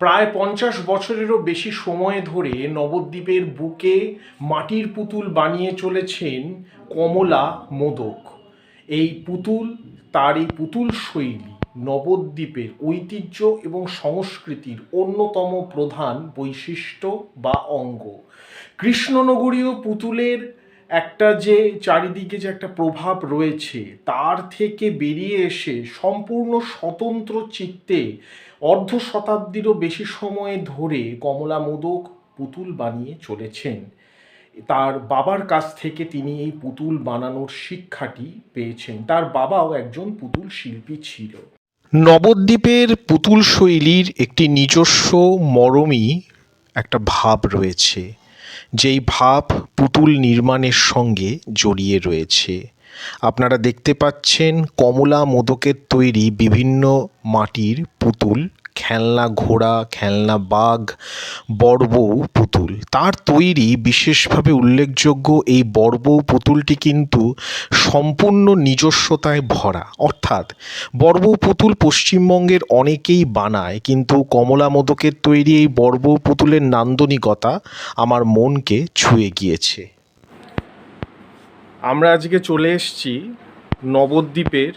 প্রায় পঞ্চাশ বছরেরও বেশি সময় ধরে নবদ্বীপের বুকে মাটির পুতুল বানিয়ে চলেছেন কমলা মোদক। এই পুতুল তার এই পুতুল শৈলী নবদ্বীপের ঐতিহ্য এবং সংস্কৃতির অন্যতম প্রধান বৈশিষ্ট্য বা অঙ্গ। কৃষ্ণনগরীয় পুতুলের একটা যে চারিদিকে যে একটা প্রভাব রয়েছে, তার থেকে বেরিয়ে এসে সম্পূর্ণ স্বতন্ত্র চিত্তে অর্ধ শতাব্দীরও বেশি সময় ধরে কমলা মোদক পুতুল বানিয়ে চলেছেন। তার বাবার কাছ থেকে তিনি এই পুতুল বানানোর শিক্ষাটি পেয়েছেন। তার বাবাও একজন পুতুল শিল্পী ছিল। নবদ্বীপের পুতুল শৈলীর একটি নিজস্ব মরমী একটা ভাব রয়েছে, যেই ভাব পুতুল নির্মাণের সঙ্গে জড়িয়ে রয়েছে। আপনারা দেখতে পাচ্ছেন কমলা মোদকের তৈরি বিভিন্ন মাটির পুতুল, খেলনা ঘোড়া, খেলনা বাঘ, বড়বউ পুতুল। তার তৈরি বিশেষভাবে উল্লেখযোগ্য এই বড়বউ পুতুলটি কিন্তু সম্পূর্ণ নিজস্বতায় ভরা। অর্থাৎ বড়বউ পুতুল পশ্চিমবঙ্গের অনেকেই বানায়, কিন্তু কমলা মোদকের তৈরি এই বড়বউ পুতুলের নান্দনিকতা আমার মনকে ছুঁয়ে গিয়েছে। আমরা আজকে চলে এসেছি নবদ্বীপের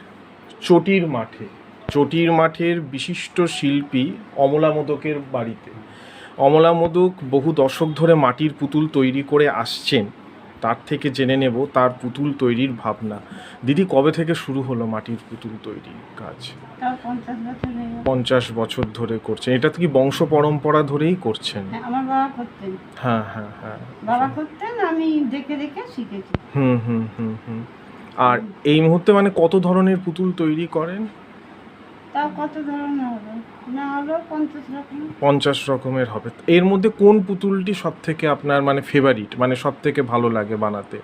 চটির মাঠে। চটির মাঠের বিশিষ্ট শিল্পী অমলা মোদকের বাড়িতে। অমলা মোদক বহু দশক ধরে মাটির পুতুল তৈরি করে আসছেন। তার থেকে জেনে নেব তার পুতুল তৈরির ভাবনা। দিদি, কবে থেকে শুরু হলো মাটির পুতুল তৈরির কাজ? পঞ্চাশ বছর ধরে করছেন। এটা তো কি বংশ পরম্পরা ধরেই করছেন? হ্যাঁ, আমার বাবা করতেন। হ্যাঁ হ্যাঁ হ্যাঁ। বাবা করতেন আমি দেখে দেখে শিখেছি। হুম হুম হুম হুম। আর এই মুহূর্তে মানে কত ধরনের পুতুল তৈরি করেন? তাও কত ধরনের হবে? না হলো পঞ্চাশ রকম। পঞ্চাশ রকমের হবে। এর মধ্যে কোন পুতুলটি সব থেকে আপনার মানে ফেভারিট মানে সব থেকে ভালো লাগে বানাতে?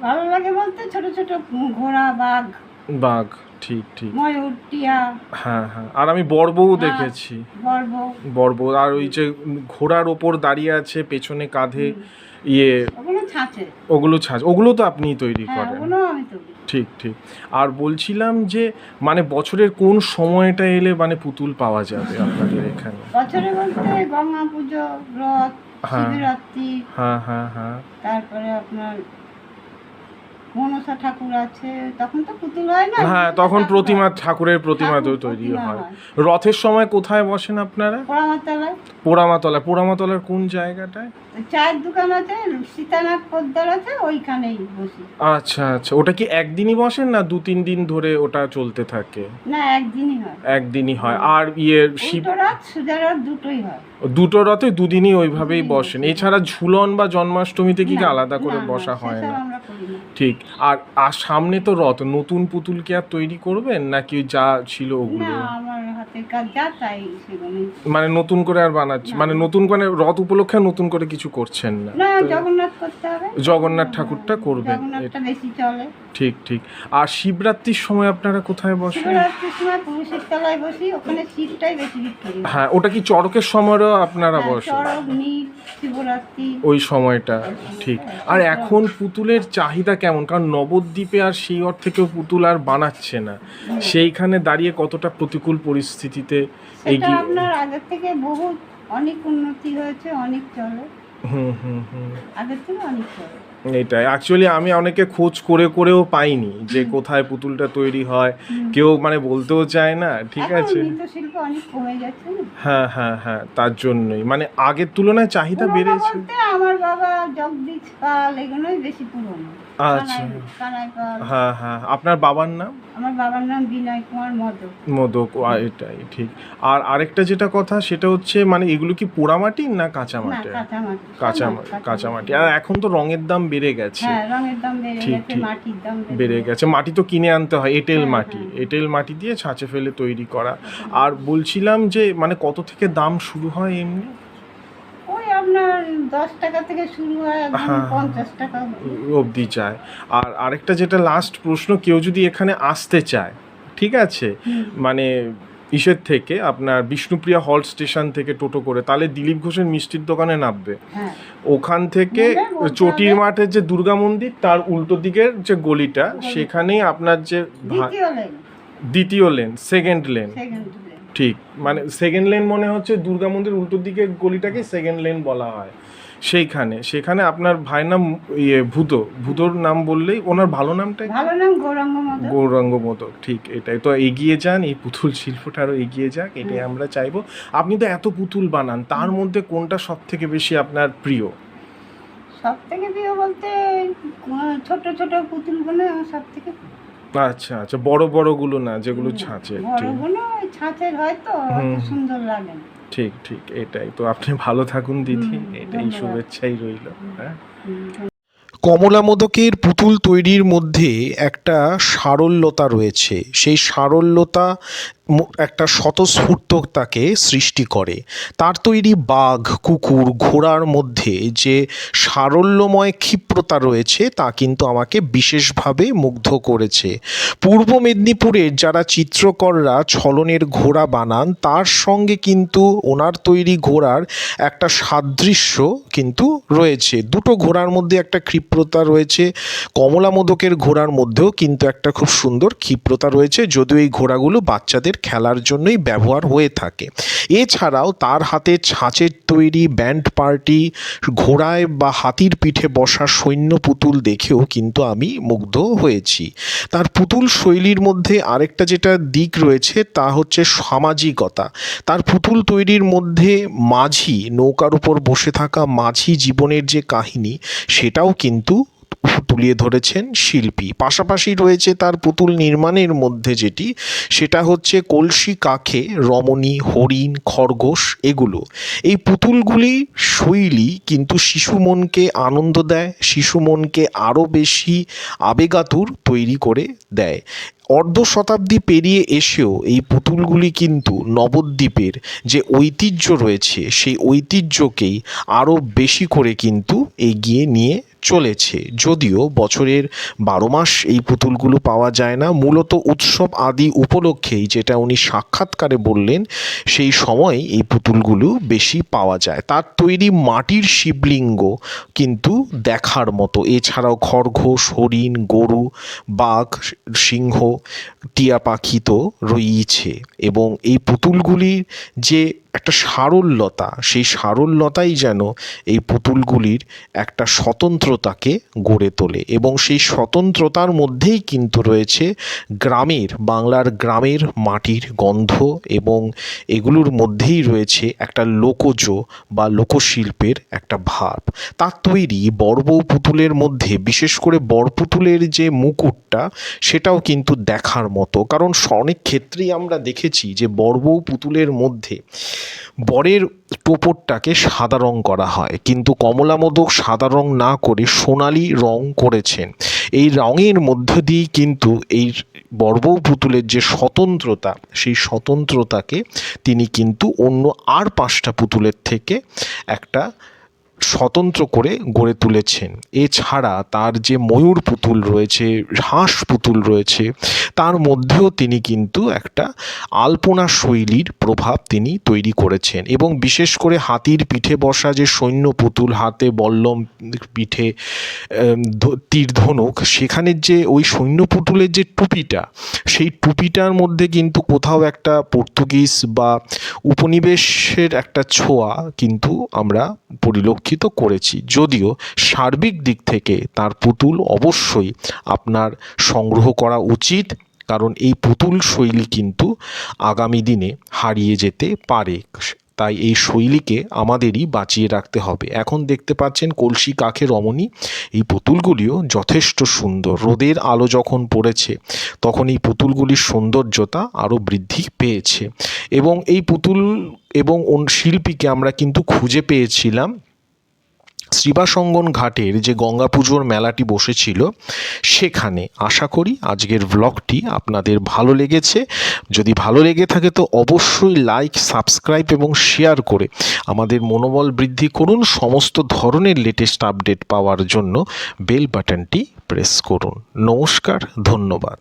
ভালো লাগে বলতে ছোট ছোট ঘোড়া বাঘ। বাঘ। ঠিক ঠিক। ময়ূর টিয়া হ্যাঁ হ্যাঁ। আর আমি হ্যাঁ। দেখেছি। বর্ব বড়বউ আর ওই যে ঘোড়ার ওপর দাঁড়িয়ে আছে পেছনে কাঁধে ইয়ে। ওগুলো ছাঁচে। ওগুলো ছাঁচ ওগুলো তো আপনিই তৈরি হ্যাঁ করেন। ঠিক ঠিক। আর বলছিলাম যে মানে বছরের কোন সময়টা এলে মানে পুতুল পাওয়া যাবে আপনাদের এখানে? বছরে বলতে গঙ্গা পুজো রথ হ্যাঁ। হ্যাঁ হ্যাঁ হ্যাঁ। তারপরে আপনার মনসা ঠাকুর আছে তখন তো পুতুল হয় না? হ্যাঁ তখন প্রতিমা ঠাকুরের প্রতিমা তো তৈরি হয়। রথের সময় কোথায় বসেন আপনারা? পোড়ামাতালায়। পোড়ামাতলা পোড়ামাতলার কোন জায়গাটায়? চায়ের দোকান আছে সীতানাথ পোদ্দার আছে ওইখানেই বসি। আচ্ছা আচ্ছা। ওটা কি একদিনই বসেন না দু তিন দিন ধরে ওটা চলতে থাকে? না একদিনই হয়। একদিনই হয়। আর ইয়ে শিব রাত সুজা রাত দুটোই হয়। দুটো রথে দুদিনই ওইভাবেই বসেন। এছাড়া ঝুলন বা জন্মাষ্টমীতে কি আলাদা করে বসা হয় না। ঠিক। আর আর সামনে তো রথ নতুন পুতুল কি আর তৈরি করবেন? নাকি যা ছিল ওগুলো? আমার হাতের কাজ যা তাই মানে নতুন করে আর বানাচ্ছে মানে নতুন করে রথ উপলক্ষে নতুন করে কিছু করছেন না? না জগন্নাথ করতে হবে। জগন্নাথ ঠাকুরটা করবেন। জগন্নাথটা বেশি চলে। ঠিক ঠিক। আর শিবরাত্রির সময় আপনারা কোথায় বসেন? শিবরাত্রির সময় পুরুষের তলায় বসি ওখানে শীতটাই বেশি হ্যাঁ ওটা কি চড়কের সময়ও আপনারা হ্যাঁ, বসেন? চড়ক শিবরাত্রি। ওই সময়টা ঠিক। আর এখন পুতুলের চাহিদা কেমন? কারণ নবদ্বীপে আর সেই অর্থ থেকেও পুতুল আর বানাচ্ছে না। সেইখানে দাঁড়িয়ে কতটা প্রতিকূল পরিস্থিতিতে এগিয়ে আপনার আগের থেকে বহু অনেক উন্নতি হয়েছে অনেক চলে। হুম হুম হুম। আগের থেকে অনেক চলে। এটাই। অ্যাকচুয়ালি আমি অনেকে খোঁজ করে করেও পাইনি যে কোথায় পুতুলটা তৈরি হয়। কেউ মানে বলতেও চায় না ঠিক আছে? হ্যাঁ হ্যাঁ হ্যাঁ তার জন্যই। মানে আগের তুলনায় চাহিদা বেড়েছে। জগদীশ পাল এগুলোই বেশি পুরনো। আচ্ছা। কানাই পাল হ্যাঁ হ্যাঁ। আপনার বাবার নাম? আমার বাবার নাম বিনয় কুমার মদক। মোদক আ, এটাই ঠিক। আর আরেকটা যেটা কথা সেটা হচ্ছে মানে এগুলো কি না কাঁচা না কাঁচামাটি কাঁচা সব মাটি। কাঁচা মাটি। আর এখন তো রঙের দাম বেড়ে গেছে। হ্যাঁ রঙের দাম বেড়ে ঠিক, গেছে ঠিক। মাটির দাম বেড়ে গেছে। মাটি তো কিনে আনতে হয় এঁটেল হ্যাঁ, মাটি। হ্যাঁ। এঁটেল মাটি দিয়ে ছাঁচে ফেলে তৈরি করা। আর বলছিলাম যে মানে কত থেকে দাম শুরু হয় এমনি? আপনার দশ টাকা থেকে শুরু হয় হ্যাঁ। পঞ্চাশ টাকা। অবধি চায় আর আরেকটা যেটা লাস্ট প্রশ্ন কেউ যদি এখানে আসতে চায় ঠিক আছে? মানে ইসের থেকে আপনার বিষ্ণুপ্রিয়া হল স্টেশন থেকে টোটো করে তাহলে দিলীপ ঘোষের মিষ্টির দোকানে নামবে। হ্যাঁ। ওখান থেকে চটির মাঠের যে দুর্গা মন্দির তার উল্টো দিকের যে গলিটা সেখানেই আপনার যে দ্বিতীয় লেন সেকেন্ড লেন ঠিক। মানে সেকেন্ড লেন মনে হচ্ছে দুর্গা মন্দির উল্টোর দিকে গলিটাকে সেকেন্ড লেন বলা হয়। সেইখানে সেখানে আপনার ভাই নাম ইয়ে ভূত ভূতর নাম বললেই ওনার ভালো নামটা? ভালো নাম গৌরাঙ্গ মতো গৌরাঙ্গ মোদক ঠিক এটাই। তো এগিয়ে যান এই পুতুল শিল্পটা আরও এগিয়ে যাক এটাই আমরা চাইব। আপনি তো এত পুতুল বানান তার মধ্যে কোনটা সব থেকে বেশি আপনার প্রিয়? সব থেকে প্রিয় বলতে ছোট ছোট পুতুলগুলো সব থেকে আচ্ছা আচ্ছা বড় বড়গুলো না যেগুলো ছাঁচে ঠিক বড়গুলো ছাঁচের হয় তো হুম। সুন্দর লাগে। ঠিক ঠিক এটাই। তো আপনি ভালো থাকুন দিদি এটাই শুভেচ্ছাই রইল হ্যাঁ। কমলা মোদকের পুতুল তৈরির মধ্যে একটা সারল্যতা রয়েছে। সেই সারল্যতা একটা স্বতঃস্ফূর্ততাকে সৃষ্টি করে। তার তৈরি বাঘ, কুকুর, ঘোড়ার মধ্যে যে সারল্যময় ক্ষিপ্রতা রয়েছে, তা কিন্তু আমাকে বিশেষভাবে মুগ্ধ করেছে। পূর্ব মেদিনীপুরের যারা চিত্রকররা ছলনের ঘোড়া বানান, তার সঙ্গে কিন্তু ওনার তৈরি ঘোড়ার একটা সাদৃশ্য কিন্তু রয়েছে। দুটো ঘোড়ার মধ্যে একটা ক্ষিপ্রতা রয়েছে কমলা মোদকের ঘোড়ার মধ্যেও কিন্তু একটা খুব সুন্দর ক্ষিপ্রতা রয়েছে, যদিও এই ঘোড়াগুলো বাচ্চাদের খেলার জন্যই ব্যবহার হয়ে থাকে। এছাড়াও তার হাতে ছাঁচের তৈরি ব্যান্ড পার্টি, ঘোড়ায় বা হাতির পিঠে বসা সৈন্য পুতুল দেখেও কিন্তু আমি মুগ্ধ হয়েছি। তার পুতুল শৈলীর মধ্যে আরেকটা যেটা দিক রয়েছে তা হচ্ছে সামাজিকতা। তার পুতুল তৈরির মধ্যে মাঝি, নৌকার উপর বসে থাকা মাঝি জীবনের যে কাহিনী, সেটাও কিন্তু তুলিয়ে ধরেছেন শিল্পী। পাশাপাশি রয়েছে তার পুতুল নির্মাণের মধ্যে যেটি, সেটা হচ্ছে কলসি কাকে রমণী, হরিণ, খরগোশ এগুলো। এই পুতুলগুলি শৈলী কিন্তু শিশু মনকে আনন্দ দেয়, শিশু মনকে আরও বেশি আবেগাতুর তৈরি করে দেয়। অর্ধ শতাব্দী পেরিয়ে এসেও এই পুতুলগুলি কিন্তু নবদ্বীপের যে ঐতিহ্য রয়েছে, সেই ঐতিহ্যকেই আরও বেশি করে কিন্তু এগিয়ে নিয়ে চলেছে। যদিও বছরের বারো মাস এই পুতুলগুলো পাওয়া যায় না, মূলত উৎসব আদি উপলক্ষেই যেটা উনি সাক্ষাৎকারে বললেন, সেই সময় এই পুতুলগুলো বেশি পাওয়া যায়। তার তৈরি মাটির শিবলিঙ্গ কিন্তু দেখার মতো। এছাড়াও খরগোশ, হরিণ, গরু, বাঘ, সিংহ, টিয়া পাখি তো রয়েইছে। এবং এই পুতুলগুলির যে একটা সারল্যতা, সেই সারল্যতাই যেন এই পুতুলগুলির একটা স্বতন্ত্রতাকে গড়ে তোলে এবং সেই স্বতন্ত্রতার মধ্যেই কিন্তু রয়েছে গ্রামের, বাংলার গ্রামের মাটির গন্ধ এবং এগুলোর মধ্যেই রয়েছে একটা লোকজ বা লোকশিল্পের একটা ভাব। তার তৈরি বড়বউ পুতুলের মধ্যে, বিশেষ করে বড় পুতুলের যে মুকুটটা, সেটাও কিন্তু দেখার মতো। কারণ অনেক ক্ষেত্রেই আমরা দেখেছি যে বড়বউ পুতুলের মধ্যে বরের টোপরটাকে সাদা রং করা হয়। কিন্তু কমলা মোদক সাদা রং না করে সোনালি রং করেছেন। এই রঙের মধ্য দিয়েই কিন্তু এই বর্বৌ পুতুলের যে স্বতন্ত্রতা, সেই স্বতন্ত্রতাকে তিনি কিন্তু অন্য আর পাঁচটা পুতুলের থেকে একটা স্বতন্ত্র করে গড়ে তুলেছেন। এছাড়া তার যে ময়ূর পুতুল রয়েছে, হাঁস পুতুল রয়েছে, তার মধ্যেও তিনি কিন্তু একটা আলপনা শৈলীর প্রভাব তিনি তৈরি করেছেন এবং বিশেষ করে হাতির পিঠে বসা যে সৈন্য পুতুল, হাতে বল্লম পিঠে তীর ধনুক, সেখানের যে ওই সৈন্য পুতুলের যে টুপিটা, সেই টুপিটার মধ্যে কিন্তু কোথাও একটা পর্তুগিজ বা উপনিবেশের একটা ছোঁয়া কিন্তু আমরা পরিলক্ষিত করেছি। যদিও সার্বিক দিক থেকে তার পুতুল অবশ্যই আপনার সংগ্রহ করা উচিত, কারণ এই পুতুল শৈলী কিন্তু আগামী দিনে হারিয়ে যেতে পারে। তাই এই শৈলীকে আমাদেরই বাঁচিয়ে রাখতে হবে। এখন দেখতে পাচ্ছেন কলসি কাকে রমণী, এই পুতুলগুলিও যথেষ্ট সুন্দর। রোদের আলো যখন পড়েছে, তখন এই পুতুলগুলির সৌন্দর্যতা আরও বৃদ্ধি পেয়েছে। এবং এই পুতুল এবং শিল্পীকে আমরা কিন্তু খুঁজে পেয়েছিলাম শ্রীবাসঙ্গন ঘাটের যে গঙ্গা পুজোর মেলাটি বসেছিল, সেখানে আশা করি আজকের ব্লগটি আপনাদের ভালো লেগেছে। যদি ভালো লেগে থাকে তো অবশ্যই লাইক সাবস্ক্রাইব এবং শেয়ার করে আমাদের মনোবল বৃদ্ধি করুন। সমস্ত ধরনের লেটেস্ট আপডেট পাওয়ার জন্য বেল বাটনটি প্রেস করুন। নমস্কার, ধন্যবাদ।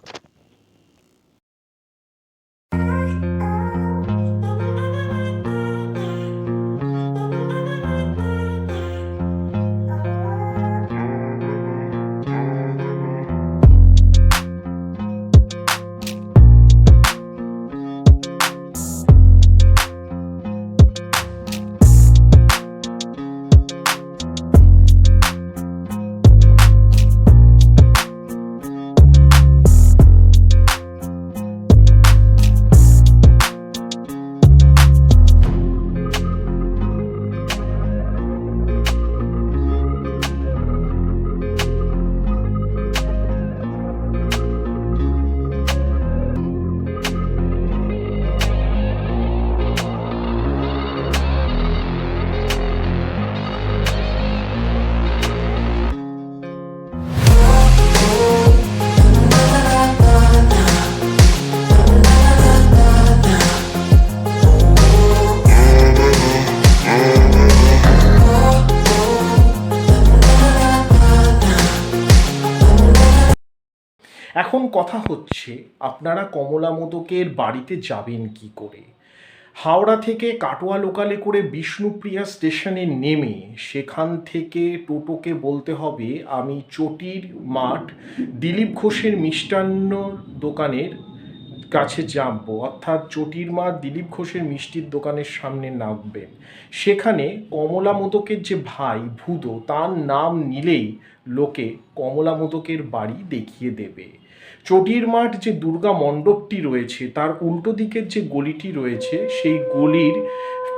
এখন কথা হচ্ছে, আপনারা কমলা মোদকের বাড়িতে যাবেন কি করে? হাওড়া থেকে কাটোয়া লোকালে করে বিষ্ণুপ্রিয়া স্টেশনে নেমে সেখান থেকে টোটোকে বলতে হবে, আমি চটির মাঠ, দিলীপ ঘোষের মিষ্টান্ন দোকানের কাছে যাব অর্থাৎ চটির মা দিলীপ ঘোষের মিষ্টির দোকানের সামনে নামবেন। সেখানে কমলা মোদকের যে ভাই ভুদো তার নাম নিলেই লোকে কমলা মোদকের বাড়ি দেখিয়ে দেবে। চটির মাঠ যে দুর্গা মণ্ডপটি রয়েছে, তার উল্টো দিকের যে গলিটি রয়েছে, সেই গলির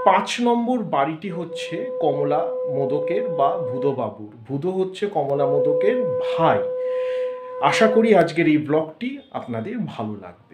পাঁচ নম্বর বাড়িটি হচ্ছে কমলা মোদকের বা ভুদোবাবুর ভুদো হচ্ছে কমলা মোদকের ভাই। আশা করি আজকের এই ব্লগটি আপনাদের ভালো লাগবে।